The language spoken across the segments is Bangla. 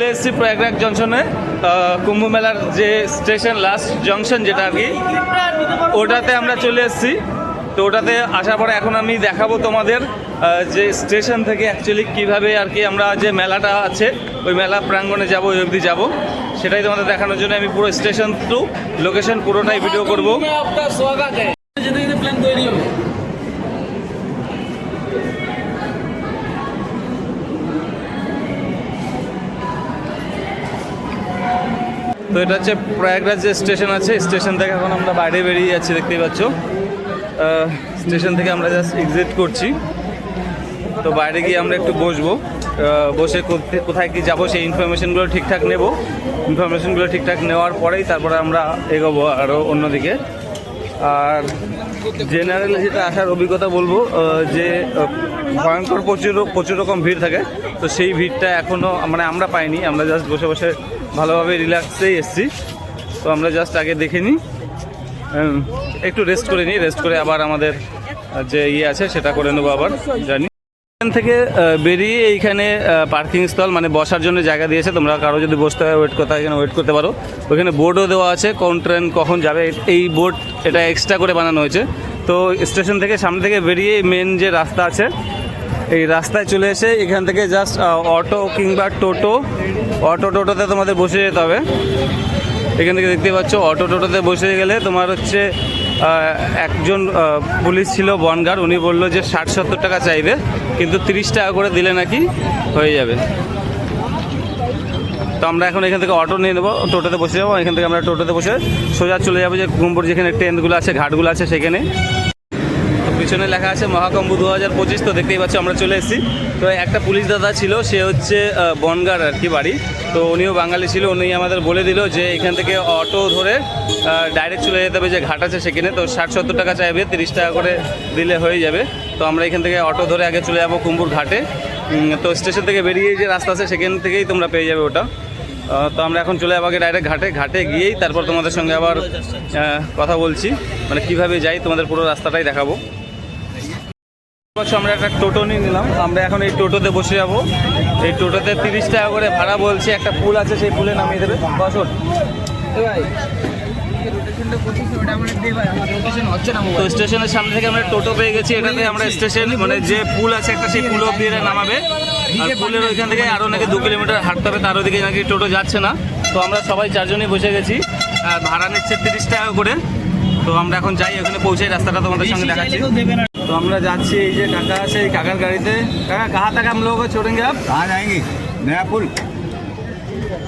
চলে এসেছি প্রয়াগরাজ জংশনে কুম্ভ মেলার যে স্টেশন লাস্ট জংশন যেটা আর কি, ওটাতে আমরা চলে এসেছি। তো ওটাতে আসার পরে এখন আমি দেখাবো তোমাদের যে স্টেশন থেকে অ্যাকচুয়ালি কীভাবে আর কি আমরা যে মেলাটা আছে, ওই মেলা প্রাঙ্গণে যাব, ওই অবধি যাব। সেটাই তোমাদের দেখানোর জন্য আমি পুরো স্টেশন টু লোকেশন পুরোটাই ভিডিও করব। তো এটা হচ্ছে প্রয়াগরাজ যে স্টেশন আছে স্টেশন থেকে এখন আমরা বাইরে বেরিয়ে যাচ্ছি, দেখতেই পাচ্ছ। স্টেশন থেকে আমরা জাস্ট এক্সিট করছি। তো বাইরে গিয়ে আমরা একটু বসবো। বসে কোথা- কোথায় কি যাব সেই ইনফরমেশনগুলো ঠিকঠাক নেব। ইনফরমেশনগুলো ঠিকঠাক নেওয়ার পরেই তারপরে আমরা এগোবো আরও অন্যদিকে। আর জেনারেলি যেটা আসার অভিজ্ঞতা বলব যে ভয়ঙ্কর প্রচুর প্রচুর রকম ভিড় থাকে। তো সেই ভিড়টা এখনও মানে আমরা পাইনি। আমরা জাস্ট বসে বসে ভালোভাবে রিল্যাক্সেই এসেছি। তো আমরা জাস্ট আগে দেখে নিই। একটু রেস্ট করে নিই রেস্ট করে আবার আমাদের যে ইয়ে আছে সেটা করে নেব আবার, জানি। এখান থেকে বেরিয়ে এইখানে পার্কিং স্থল মানে বসার জন্য জায়গা দিয়েছে। তোমরা কারও যদি বসতে হয় ওয়েট করতে হয়, এখানে ওয়েট করতে পারো। ওইখানে বোর্ডও দেওয়া আছে, কোন ট্রেন কখন যাবে, এই বোর্ড এটা এক্সট্রা করে বানানো হয়েছে। তো স্টেশন থেকে সামনে থেকে বেরিয়ে মেন যে রাস্তা আছে এই রাস্তায় চলে এসে এখান থেকে জাস্ট অটো কিংবা টোটো। অটো টোটোতে তোমাদের বসে যেতে হবে। এখান থেকে দেখতে পাচ্ছ অটো টোটোতে বসে গেলে তোমার হচ্ছে একজন পুলিশ ছিল বনগার, উনি বলল যে ষাট সত্তর টাকা চাইবে, কিন্তু তিরিশ টাকা করে দিলে নাকি হয়ে যাবে। তো আমরা এখন এখান থেকে অটো নিয়ে নেব, টোটোতে বসে যাব, এখান থেকে আমরা টোটোতে বসে সোজা চলে যাব যে কুম্ভর যেখানে ট্রেনগুলো আছে, ঘাটগুলো আছে সেখানে। পিছনে লেখা আছে মহাকম্ব দু হাজার পঁচিশ, তো দেখতেই পাচ্ছ আমরা চলে এসেছি। তো একটা পুলিশ দাদা ছিল, সে হচ্ছে বনগার আর কি বাড়ি। তো উনিও বাঙালি ছিল, উনি আমাদের বলে দিল যে এখান থেকে অটো ধরে ডাইরেক্ট চলে যেতে হবে যে ঘাট আছে সেখানে। তো ষাট সত্তর টাকা চাইবে, তিরিশ টাকা করে দিলে হয়ে যাবে। তো আমরা এখান থেকে অটো ধরে আগে চলে যাব কুম্বুর ঘাটে। তো স্টেশন থেকে বেরিয়ে যে রাস্তা আছে, সেখান থেকেই তোমরা পেয়ে যাবে ওটা। তো আমরা এখন চলে যাব আগে ডাইরেক্ট ঘাটে। ঘাটে গিয়েই তারপর তোমাদের সঙ্গে আবার কথা বলছি। মানে কীভাবে যাই, তোমাদের পুরো রাস্তাটাই দেখাবো। বছর আমরা একটা টোটো নিয়ে নিলাম। আমরা এখন এই টোটোতে বসে যাব। এই টোটোতে তিরিশ টাকা করে ভাড়া বলছি একটা পুল আছে সেই পুলে নামিয়ে দেবে। বছর তো স্টেশনের সামনে থেকে আমরা টোটো পেয়ে গেছি এটাতে আমরা স্টেশন মানে যে পুল আছে একটা সেই পুল অব্দি এটা নামাবে। আর পুলের ওইখান থেকে আরও নাকি দু কিলোমিটার হাঁটতে হবে তার ওদিকে নাকি টোটো যাচ্ছে না। তো আমরা সবাই চারজনই বসে গেছি। আর ভাড়া নিচ্ছে তিরিশ টাকা করে। তো আমরা এখন যাই ওখানে পৌঁছে রাস্তাটা তোমাদের সঙ্গে দেখাচ্ছি। तो हम लोग যাচ্ছি এই যে কাকা আছে এই কাকার গাড়িতে কাকা कहाँ तक हम लोग को छोड़ेंगे आप कहाँ जाएंगे नया पुल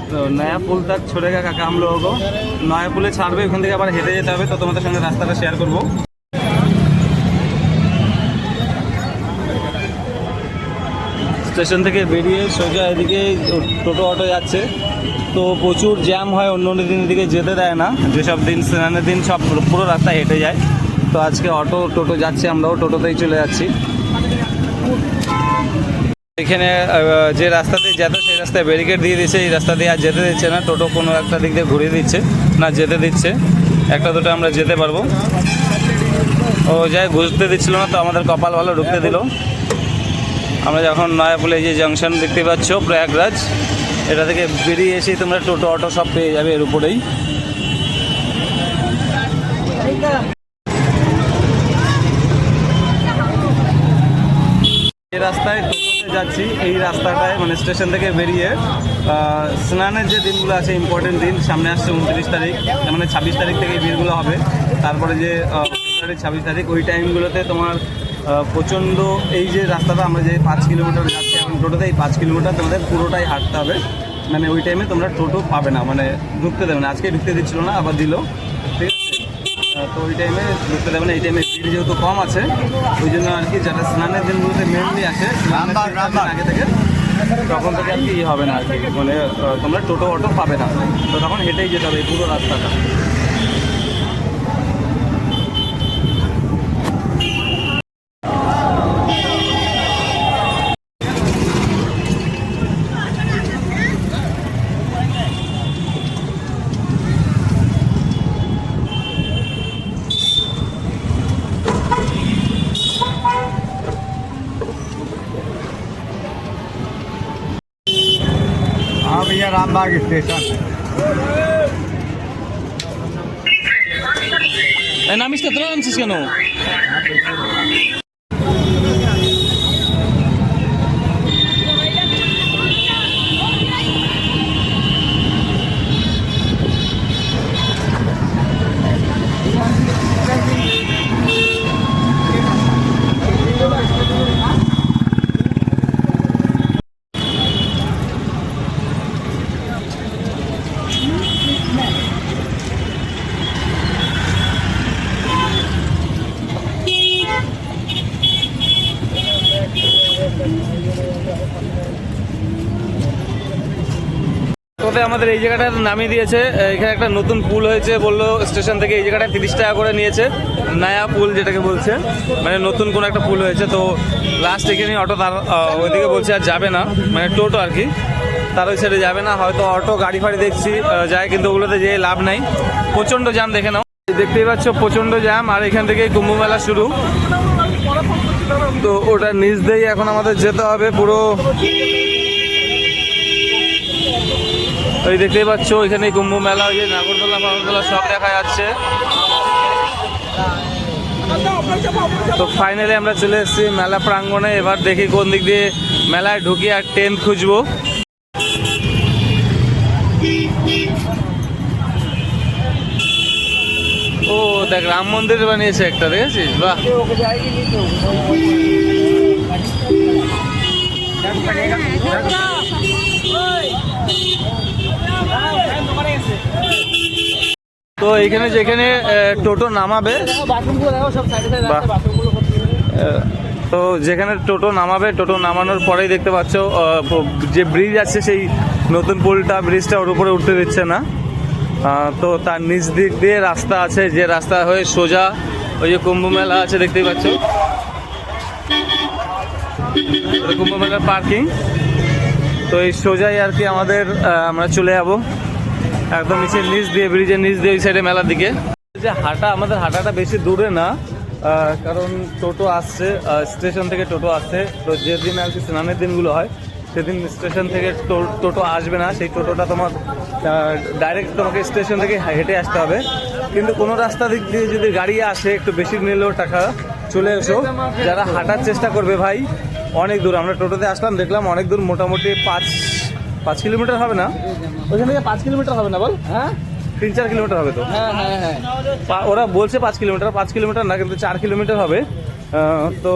তো নয়া পুল तक छोड़ेगा কাকা हम लोगों को নয়া পুলে ছাড়বে ওখান থেকে আবার হেঁটে যেতে হবে তো তোমাদের সঙ্গে রাস্তাটা শেয়ার করব স্টেশন থেকে বেরিয়ে সোজা এদিকে টোটো অটো যাচ্ছে তো প্রচুর জ্যাম হয় অন্য অন্য দিন এদিকে যেতে দেয় না যেসব দিন স্নানের দিন সব পুরো রাস্তা হেঁটে যায় তো আজকে অটো, টোটো যাচ্ছে আমরাও, টোটোতেই চলে যাচ্ছি। এখানে যে রাস্তা দিয়ে যেত, সেই রাস্তায় ব্যারিকেড দিয়ে দিচ্ছে এই রাস্তা দিয়ে আর যেতে দিচ্ছে না। টোটো কোনো একটা দিক দিয়ে ঘুরিয়ে দিচ্ছে, না যেতে দিচ্ছে। একটা দুটো আমরা যেতে পারব। ও যাই ঘুরতে দিচ্ছিল না তো, আমাদের কপাল ভালো ঢুকতে দিল। আমরা যখন নয়াপুলে যে জাংশন দেখতে পাচ্ছ, প্রয়াগরাজ, এটা থেকে বেরিয়ে এসেই তোমরা টোটো, অটো সব পেয়ে যাবে এর উপরেই। এই রাস্তায় টোটোতে যাচ্ছি, এই রাস্তাটায় মানে স্টেশন থেকে বেরিয়ে স্নানের যে দিনগুলো আছে ইম্পর্টেন্ট দিন, সামনে আসছে উনত্রিশ তারিখ মানে ছাব্বিশ তারিখ থেকে ভিড়গুলো হবে। তারপরে যে ফেব্রুয়ারি ছাব্বিশ তারিখ, ওই টাইমগুলোতে তোমার প্রচণ্ড এই যে রাস্তাটা, আমরা যে পাঁচ কিলোমিটার যাচ্ছি এখন টোটোতে, এই পাঁচ কিলোমিটার তোমাদের পুরোটাই হাঁটতে হবে। মানে ওই টাইমে তোমরা টোটো পাবে না মানে ঢুকতে দেবে না। আজকে ঢুকতে দিচ্ছিল না, আবার দিল। ঠিক আছে? তো ওই টাইমে ঢুকতে দেবে না এই টাইমে ভিড় যেহেতু কম আছে ওই জন্য আর কি যারা স্নানের দিনগুলোতে মেনলি আসে। আগে থেকে তখন থেকে আর কি হবে না আর কি। মানে তোমরা টোটো অটো পাবে না। তো তখন হেঁটেই যেতে হবে এই পুরো রাস্তাটা। bagagem feita. Mein Name ist der Drohnen, Sie sind ja noch. আমাদের এই জায়গাটা নামিয়ে দিয়েছে। এখানে একটা নতুন পুল হয়েছে বলল স্টেশন থেকে। এই জায়গাটা তিরিশ টাকা করে নিয়েছে। নয়া পুল যেটাকে বলছে। মানে নতুন কোনো একটা পুল হয়েছে। তো লাস্ট এখানে অটো তার ওইদিকে বলছে আর যাবে না। মানে টোটো আর কি। তার ওই সাইডে যাবে না। হয়তো অটো, গাড়ি ফাড়ি দেখছি যায়, কিন্তু ওগুলোতে যেয়ে লাভ নাই। প্রচণ্ড জ্যাম দেখে নাও। দেখতেই পাচ্ছ, প্রচণ্ড জ্যাম। আর এখান থেকে কুম্ভ মেলা শুরু। তো ওটা নিচ দিয়েই এখন আমাদের যেতে হবে। পুরো ওই দেখতেই পাচ্ছ ওইখানে কুম্ভ মেলা, ওই যে নাগরদোলা ফাগরদোলা সব দেখা যাচ্ছে। তো ফাইনালি আমরা চলে এসেছি মেলা প্রাঙ্গণে, এবার দেখি কোন দিক দিয়ে মেলায় ঢুকি আর ট্রেন খুঁজবো। ও, দেখ, রাম মন্দির বানিয়েছে একটা, দেখেছিস? বাহ। তো এইখানে যেখানে টোটো নামাবে তো যেখানে টোটো নামাবে, টোটো নামানোর পরেই দেখতে পাচ্ছ যে ব্রিজ আছে সেই নতুন পুলটা, ব্রিজটা ওর উপরে উঠতে দিচ্ছে না। তো তার নিচ দিক দিয়ে রাস্তা আছে, যে রাস্তা হয়ে সোজা ওই যে কুম্ভ মেলা আছে, দেখতেই পাচ্ছ। কুম্ভ মেলার পার্কিং। তো এই সোজাই আর কি আমাদের আমরা চলে যাব। একদম নিচে নিচ দিয়ে, ব্রিজের নিচ দিয়ে, ওই সাইডে মেলার দিকে। যে হাঁটা, আমাদের হাঁটাটা বেশি দূরে না কারণ টোটো আসছে স্টেশন থেকে টোটো আসছে। তো যেদিন আর কি স্নানের দিনগুলো হয়, সেদিন স্টেশন থেকে টোটো আসবে না। সেই টোটোটা তোমার ডাইরেক্ট তোমাকে স্টেশন থেকে হেঁটে আসতে হবে। কিন্তু কোনো রাস্তা দিক দিয়ে যদি গাড়ি আসে, একটু বেশি নিলেও টাকা, চলে এসো। যারা হাঁটার চেষ্টা করবে ভাই, অনেক দূর। আমরা টোটোতে আসলাম, দেখলাম অনেক দূর, মোটামুটি পাঁচ পাঁচ কিলোমিটার হবে না? ওইখান থেকে পাঁচ কিলোমিটার হবে না বল? হ্যাঁ? তিন চার কিলোমিটার হবে তো? হ্যাঁ হ্যাঁ হ্যাঁ। ওরা বলছে পাঁচ কিলোমিটার পাঁচ কিলোমিটার না কিন্তু চার কিলোমিটার হবে। তো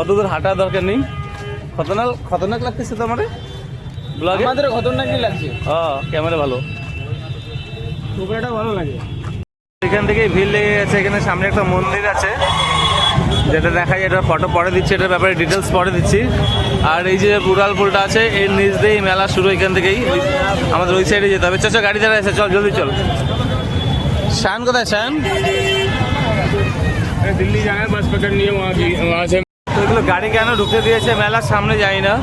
অত দূর হাঁটার দরকার নেই। খতরনাক খতরনাক লাগতেছে তো আমার ব্লগে আমাদের খতরনাকই লাগছে। হ্যাঁ ক্যামেরা ভালো। টুকরাটা ভালো লাগে। এখান থেকে ভিড় লেগে গেছে এখানে সামনে একটা মন্দির আছে। যেটা দেখা যায় এটা ফটো পরে দিচ্ছি এটার ব্যাপারে ডিটেলস পরে দিচ্ছি। আর এই যে পুরাল পুলটা আছে এর নিচ দিয়েই মেলা শুরু এখান থেকেই আমাদের ওই সাইডে যেতে হবে। চ গাড়ি যারা এসে চল জলদি চল। শান কোথায় শান? দিল্লি যায় বাস পকড় নিয়ে এগুলো গাড়ি কেন ঢুকতে দিয়েছে? মেলার সামনে যাই না।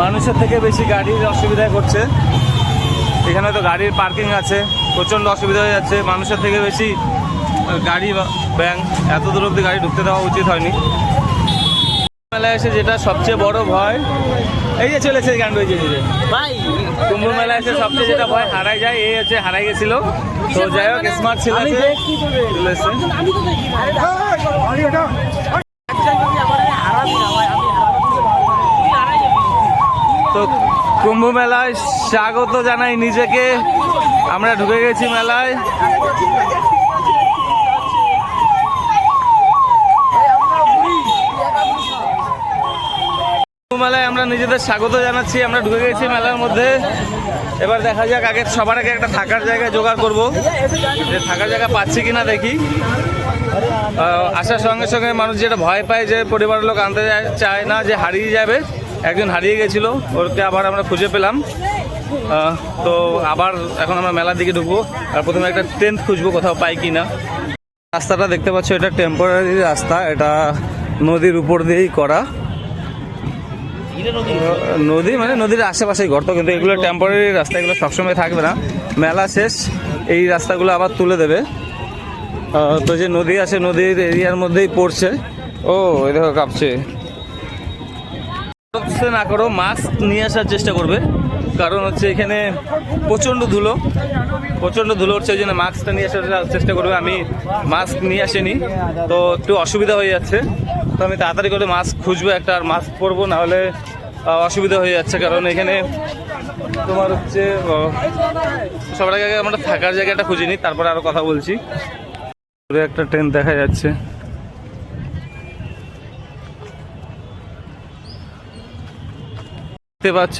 মানুষের থেকে বেশি গাড়ির অসুবিধায় করছে। এখানে তো গাড়ির পার্কিং আছে প্রচণ্ড অসুবিধা হয়ে যাচ্ছে। মানুষের থেকে বেশি গাড়ি ব্যাংক এত দূর অব্দি গাড়ি ঢুকতে দেওয়া উচিত হয়নি। মেলায় এসে যেটা সবচেয়ে বড় ভয় এই যে চলেছে গান রয়েছে যে ভাই কুম্ভ মেলায় এসে সবচেয়ে যেটা ভয় হারাই যায় এই হচ্ছে হারাই গেছিল। তো যাই হোক স্মার্ট ছিল আমি আছে, দেখছি তো দেখি। চলে এসছে। আমি তো দেখি আরে হারাবি না ভাই আমি হারাবি তুই হারাই যাবি তো কুম্ভ মেলায় স্বাগত জানাই নিজেকে। আমরা ঢুকে গেছি মেলায়। মেলায় আমরা নিজেদের স্বাগত জানাচ্ছি। আমরা ঢুকে গেছি মেলার মধ্যে। এবার দেখা যাক, আগে সবার আগে একটা থাকার জায়গা জোগাড় করব। যে থাকার জায়গা পাচ্ছি কিনা দেখি। আসার সঙ্গে সঙ্গে মানুষ যেটা ভয় পায় যে পরিবারের লোক আনতে চায় না যে হারিয়ে যাবে। একজন হারিয়ে গেছিল, ওরকে আবার আমরা খুঁজে পেলাম। তো আবার এখন আমরা মেলার দিকে ঢুকবো। আর প্রথমে একটা টেন্ট খুঁজবো, কোথাও পাই কি না রাস্তাটা দেখতে পাচ্ছ, এটা টেম্পোরারি রাস্তা, এটা নদীর উপর দিয়েই করা। নদী? মানে নদীর আশেপাশেই গর্ত কিন্তু এগুলো টেম্পোরারি রাস্তা এগুলো সবসময় থাকবে না। মেলা শেষ এই রাস্তাগুলো আবার তুলে দেবে। তো যে নদী আছে নদীর এরিয়ার মধ্যেই পড়ছে। ও এই দেখো কাঁপছে। না করো মাস্ক নিয়ে আসার চেষ্টা করবে। কারণ হচ্ছে এখানে প্রচণ্ড ধুলো। প্রচণ্ড ধুলো হচ্ছে ওই জন্য মাস্কটা নিয়ে আসার চেষ্টা করবে। আমি মাস্ক নিয়ে আসিনি তো একটু অসুবিধা হয়ে যাচ্ছে। তো আমি তাড়াতাড়ি করে মাস্ক খুঁজবো, একটা আর মাস্ক পরবো, নাহলে অসুবিধা হয়ে যাচ্ছে, কারণ এখানে তোমার হচ্ছে সবার আগে আমরা থাকার জায়গাটা খুঁজে নিই, তারপরে আরও কথা বলছি। দূরে একটা ট্রেন দেখা যাচ্ছে। দেখতে পাচ্ছ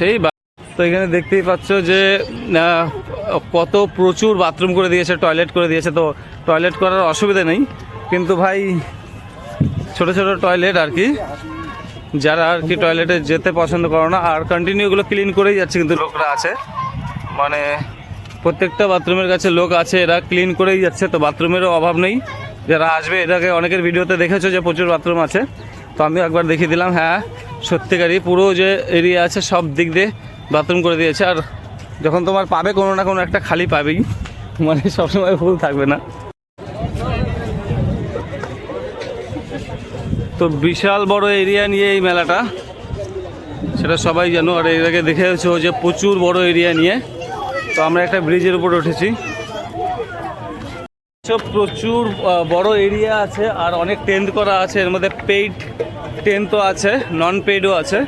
তো এখানে দেখতেই পাচ্ছ যে কত প্রচুর বাথরুম করে দিয়েছে, টয়লেট করে দিয়েছে, তো টয়লেট করার অসুবিধা নেই। কিন্তু ভাই ছোট ছোট টয়লেট আর কি। যারা আর কি টয়লেটে যেতে পছন্দ করো না, আর কন্টিনিউ এগুলো ক্লিন করেই যাচ্ছে কিন্তু লোকরা আছে। মানে প্রত্যেকটা বাথরুমের কাছে লোক আছে, এরা ক্লিন করেই যাচ্ছে, তো বাথরুমেরও অভাব নেই। যারা আসবে, এটাকে অনেকের ভিডিওতে দেখেছ যে প্রচুর বাথরুম আছে। তো আমি একবার দেখিয়ে দিলাম হ্যাঁ সত্যিকারই পুরো যে এরিয়া আছে, সব দিক দিয়ে বাথরুম করে দিয়েছে। আর যখন তোমার পাবে কোনো না কোনো একটা খালি পাবেই। মানে সবসময় ফুল থাকবে না। তো বিশাল বড় এরিয়া নিয়ে এই মেলাটা। সেটা সবাই জানো, আর এর আগে দেখেছ যে প্রচুর বড় এরিয়া নিয়ে। তো আমরা একটা ব্রিজের উপর উঠেছি। প্রচুর বড় এরিয়া আছে, আর অনেক টেন্ট করা আছে। এর মধ্যে পেইড টেন্ট তো আছে নন পেইডও আছে।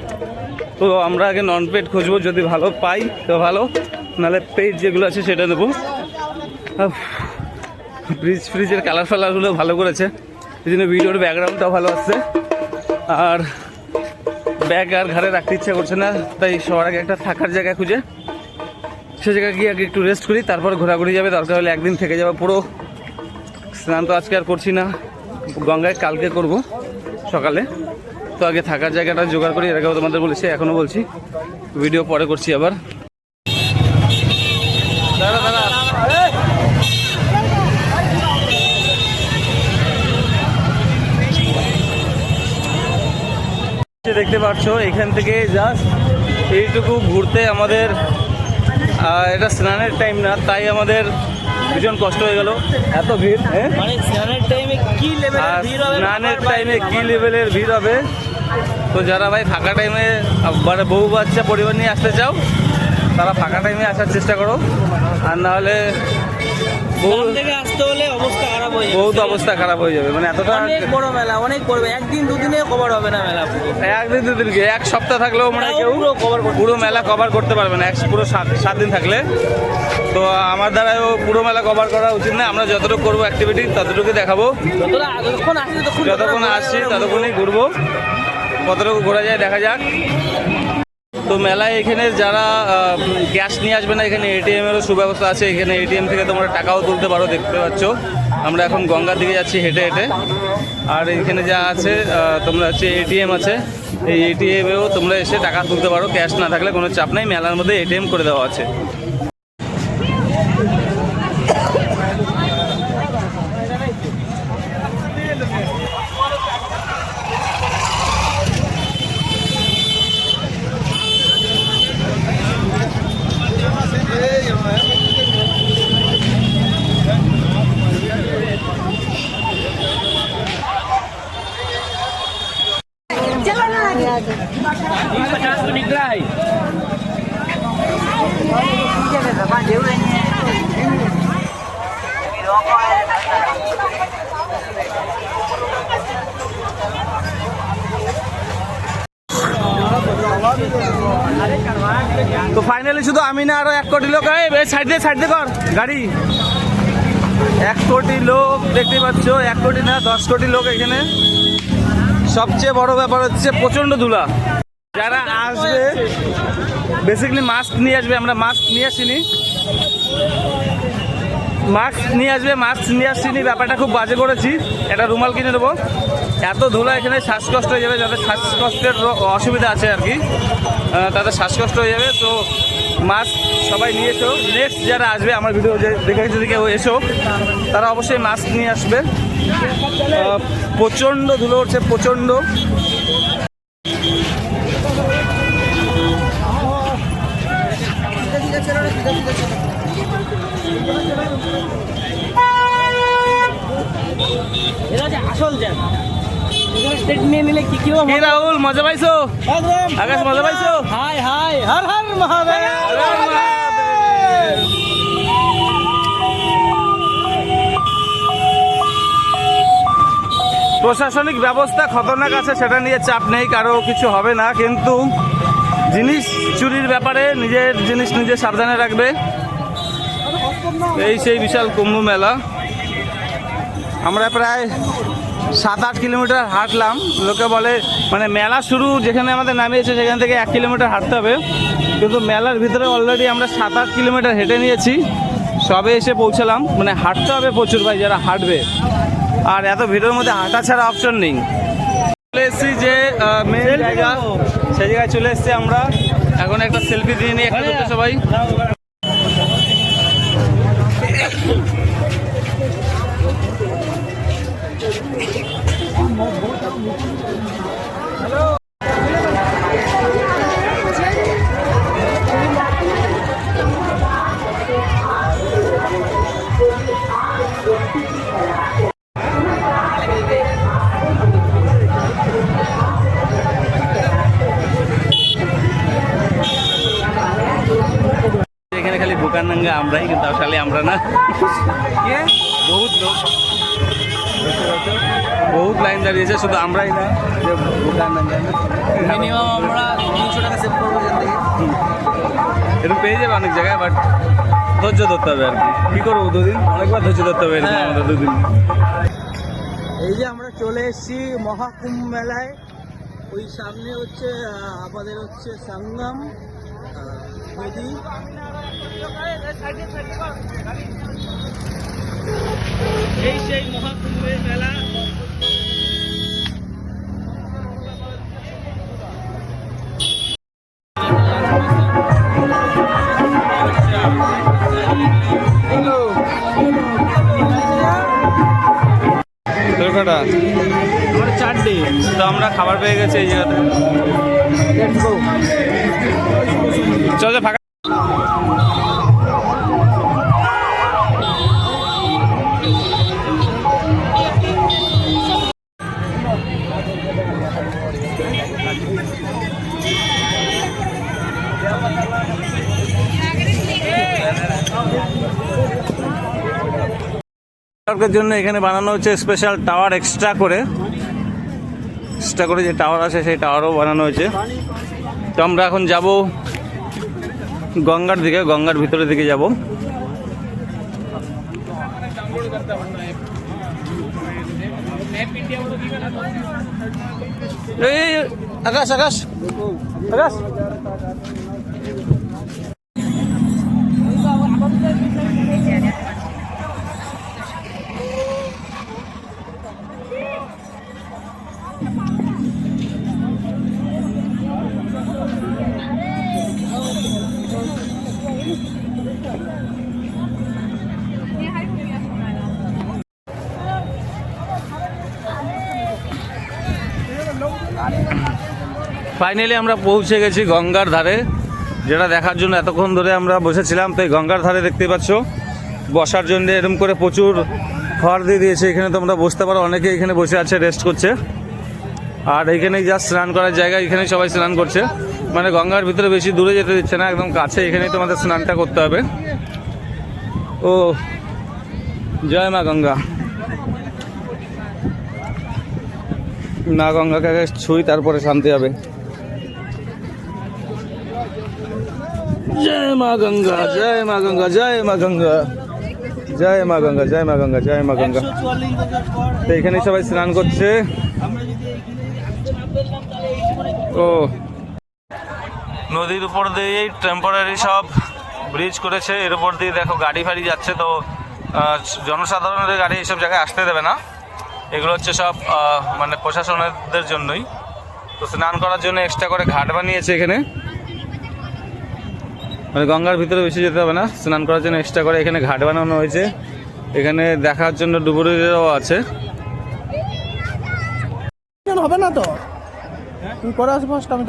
তো আমরা আগে নন পেইড খুঁজবো, যদি ভালো পাই তো ভালো। নাহলে পেইড যেগুলো আছে সেটা নেব। ব্রিজ ফ্রিজের কালার ফালারগুলো ভালো করেছে। এই জন্য ভিডিওর ব্যাকগ্রাউন্ডটাও ভালো আসছে আর ব্যাগ আর ঘাড়ে রাখতে ইচ্ছা করছে না, তাই সবার আগে একটা থাকার জায়গা খুঁজে। সে জায়গায় গিয়ে আগে একটু রেস্ট করি, তারপর ঘোরাঘুরি যাবে, দরকার হলে একদিন থেকে যাবে পুরো। স্নান তো আজকে আর করছি না, গঙ্গায় কালকে করব সকালে। তো আগে থাকার জায়গাটা জোগাড় করি, এর আগেও তোমাদের বলেছি, এখনও বলছি। ভিডিও পরে করছি আবার। দাঁড়া দাঁড়া দেখতে পাচ্ছ এখান থেকে জাস্ট এইটুকু ঘুরতে আমাদের এটা স্নানের টাইম না তাই আমাদের ভীষণ কষ্ট হয়ে গেল। এত ভিড় হ্যাঁ? মানে স্নানের টাইমে কি লেভেলের ভিড় হবে? স্নানের টাইমে কি লেভেলের ভিড় হবে? তো যারা ভাই ফাঁকা টাইমে মানে বউ বাচ্চা পরিবার নিয়ে আসতে চাও তারা ফাঁকা টাইমে আসার চেষ্টা করো। আর নাহলে বউ থেকে আসতে হলে অবস্থা খারাপ হয়ে যাবে। বহুত অবস্থা খারাপ হয়ে যাবে। মানে এতটা অনেক বড় মেলা অনেক বড় একদিন দুদিনে কভার হবে না মেলা পুরো। একদিন দুদিন এক সপ্তাহ থাকলেও মানে কেউ পুরো পুরো মেলা কভার করতে পারবে না। এক পুরো সাত সাত দিন থাকলে। তো আমার দ্বারাও পুরো মেলা কভার করা উচিত না। আমরা যতটুকু করব অ্যাক্টিভিটি ততটুকু দেখাবো। যতক্ষণ আসি ততক্ষণই ঘুরবো। কতটুকু ঘোরা যায় দেখা যাক। তো মেলায় এখানে যারা ক্যাশ নিয়ে আসবে না, এখানে এটিএম এরও সুব্যবস্থা আছে। এখানে এটিএম থেকে তোমরা টাকাও তুলতে পারো, দেখতে পাচ্ছ। আমরা এখন গঙ্গার দিকে যাচ্ছি হেঁটে হেঁটে। আর এখানে যা আছে তোমরা হচ্ছে এটিএম আছে। এই এটিএমেও তোমরা এসে টাকা তুলতে পারো। ক্যাশ না থাকলে কোনো চাপ নাই। মেলার মধ্যে এটিএম করে দেওয়া আছে। पचास को निकला है তো ফাইনালি শুধু আমি না আরো এক কোটি লোক সাইড দিয়ে সাইড দিয়ে কর গাড়ি এক কোটি লোক দেখতে পাচ্ছ এক কোটি না দশ কোটি লোক এখানে সবচেয়ে বড় ব্যাপার হচ্ছে প্রচন্ড ধুলা যারা আসবে বেসিক্যালি মাস্ক নিয়ে আসবে আমরা মাস্ক নিয়ে আসিনি। মাস্ক নিয়ে আসবে মাস্ক নিয়ে আসছিনি ব্যাপারটা খুব বাজে করেছি। একটা রুমাল কিনে দেবো। এত ধুলা এখানে শ্বাসকষ্ট হয়ে যাবে যাদের শ্বাসকষ্টের অসুবিধা আছে আর কি তাদের শ্বাসকষ্ট হয়ে যাবে। তো মাস্ক সবাই নিয়ে এসো। নেক্সট যারা আসবে আমার ভিডিও যে দেখে যদি কেউ এসো তারা অবশ্যই মাস্ক নিয়ে আসবে। প্রচণ্ড ধুলো উঠছে প্রচণ্ড। আসল জ্যাম। রাহুল মজা পাইছো? আকাশ মজা পাইছো? হাই হাই হর হর হর হর মহাদেব। প্রশাসনিক ব্যবস্থা খতরনাক আছে সেটা নিয়ে চাপ নেই কারও কিছু হবে না কিন্তু জিনিস চুরির ব্যাপারে নিজের জিনিস নিজে সাবধানে রাখবে। এই সেই বিশাল কুম্ভ মেলা। আমরা প্রায় সাত আট কিলোমিটার হাঁটলাম। লোকে বলে মানে মেলা শুরু যেখানে আমাদের নামিয়েছে সেখান থেকে এক কিলোমিটার হাঁটতে হবে। কিন্তু মেলার ভিতরে অলরেডি আমরা সাত আট কিলোমিটার হেঁটে নিয়েছি। সবে এসে পৌঁছালাম। মানে হাঁটতে হবে প্রচুর ভাই যারা হাঁটবে। আর এত ভিড়ের মধ্যে হাঁটা ছাড়া অপশন নেই। যে মেন জায়গা। সেই জায়গায় চলে এসছি আমরা। এখন একটা সেলফি দিয়ে নিই একটা সবাই। খালি আমরাই কিন্তু আসলে আমরা না। বহুত লোক। বহুত লাইন দাঁড়িয়েছে শুধু আমরাই না। মিনিমাম আমরা তিনশো টাকা সেভ করব এরকম পেয়ে যাবে অনেক জায়গায় বাট ধৈর্য ধরতে হবে আর কি। কী করব দুদিন? অনেকবার ধৈর্য ধরতে হবে হ্যাঁ। আমাদের দুদিন। এই যে আমরা চলে এসেছি মহাকুম্ভ মেলায়। ওই সামনে হচ্ছে আমাদের হচ্ছে সঙ্গম নদী। এই সেই মহাকুম্ভের মেলা। কটা আমার চারটে। তো আমরা খাবার পেয়ে গেছি এই জায়গাতে। লেটস গো চল চল, ফাঁকা পার্কের জন্য এখানে বানানো হচ্ছে স্পেশাল টাওয়ার এক্সট্রা করে। এক্সট্রা করে যে টাওয়ার আছে, সেই টাওয়ারও বানানো হয়েছে। তো আমরা এখন যাব গঙ্গার দিকে, গঙ্গার ভিতরের দিকে যাব। এই, আকাশ আকাশ আকাশ। ফাইনালি আমরা পৌঁছে গেছি গঙ্গার ধারে, যেটা দেখার জন্য এতক্ষণ ধরে আমরা বসেছিলাম। তো এই গঙ্গার ধারে দেখতে পাচ্ছ, বসার জন্য এরকম করে প্রচুর খড় দিয়ে দিয়েছে। এখানে তোমরা বসতে পারো, অনেকে এখানে বসে আছে রেস্ট করছে। আর এইখানেই যা স্নান করার জায়গা এখানেই সবাই স্নান করছে। মানে গঙ্গার ভিতরে বেশি দূরে যেতে দিচ্ছে না, একদম কাছে। এখানেই তোমাদের স্নানটা করতে হবে। ও, জয় মা গঙ্গা। না গঙ্গাকে ছুঁই, তারপরে শান্তি হবে। জয় মা গঙ্গা, জয় মা গঙ্গা, জয় মা গঙ্গা। জয় মা গঙ্গা, জয় মা গঙ্গা, জয় মা গঙ্গা। তো এখানে সবাই স্নান করছে। ও। নদীর উপর দিয়েই টেম্পোরারি সব ব্রিজ করেছে। এর উপর দিয়ে দেখো গাড়ি ফাড়ি যাচ্ছে তো জনসাধারণের গাড়ি এইসব জায়গায় আসতে দেবে না। এগুলো হচ্ছে সব মানে প্রশাসনদের জন্যই। তো স্নান করার জন্য এক্সট্রা করে ঘাট বানিয়েছে এখানে। মানে গঙ্গার ভিতরে বেশি যেতে হবে না স্নান করার জন্য এক্সট্রা করে এখানে ঘাট বানানো হয়েছে। এখানে দেখার জন্য ডুবুরিরাও আছে। হবে না তো? করে আসব আমি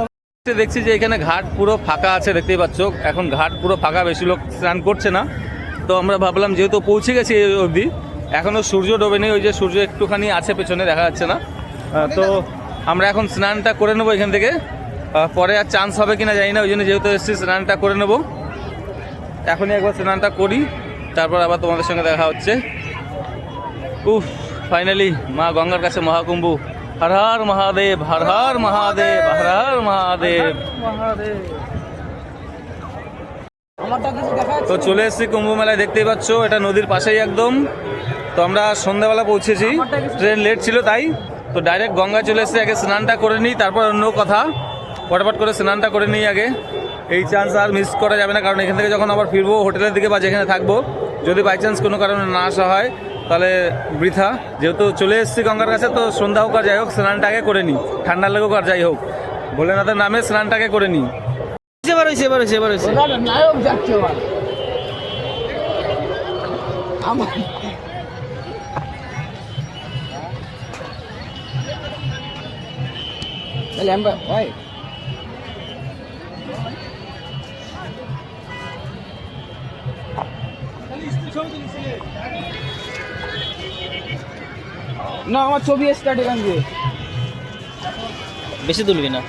দেখছি যে এখানে ঘাট পুরো ফাঁকা আছে দেখতেই পাচ্ছ। এখন ঘাট পুরো ফাঁকা বেশি লোক স্নান করছে না। তো আমরা ভাবলাম যেহেতু পৌঁছে গেছি এই অবধি এখনও সূর্য ডোবেনি ওই যে সূর্য একটুখানি আছে পেছনে দেখা যাচ্ছে না। তো আমরা এখন স্নানটা করে নেব এখান থেকে। পরে আর চান্স হবে কিনা জানি না ওই জন্য যেহেতু এসেছি স্নানটা করে নেব। এখনই একবার স্নানটা করি তারপর আবার তোমাদের সঙ্গে দেখা হচ্ছে। উফ ফাইনালি মা গঙ্গার কাছে মহাকুম্ভ। হর হর মহাদেব হর হর মহাদেব হর হর মহাদেব। তো চলে এসেছি কুম্ভ মেলায় দেখতেই পাচ্ছ এটা নদীর পাশেই একদম। তো আমরা সন্ধ্যাবেলা পৌঁছেছি। ট্রেন লেট ছিল তাই। তো ডাইরেক্ট গঙ্গা চলে এসেছি আগে স্নানটা করে নিই তারপর অন্য কথা। ফটাফট করে স্নানটা করে নিই আগে। এই চান্স আর মিস করা যাবে না কারণ এখান থেকে যখন আবার ফিরবো হোটেলের দিকে বা যেখানে থাকব যদি বাই চান্স কোনো কারণে না আসা হয় তাহলে বৃথা। যেহেতু চলে এসেছি গঙ্গার কাছে তো সন্ধ্যা হোক আর যাই হোক স্নানটা আগে করে নিই। ঠান্ডা লাগুক আর যাই হোক। ভোলেনাথের নামে স্নানটা আগে করে নিই। এবার হয়েছে এবার হয়েছে এবার হয়েছে। আমার আমার ল্যাম্বা না আমার ছবি স্টার্ট এখান দিয়ে বেশি তুলবি না।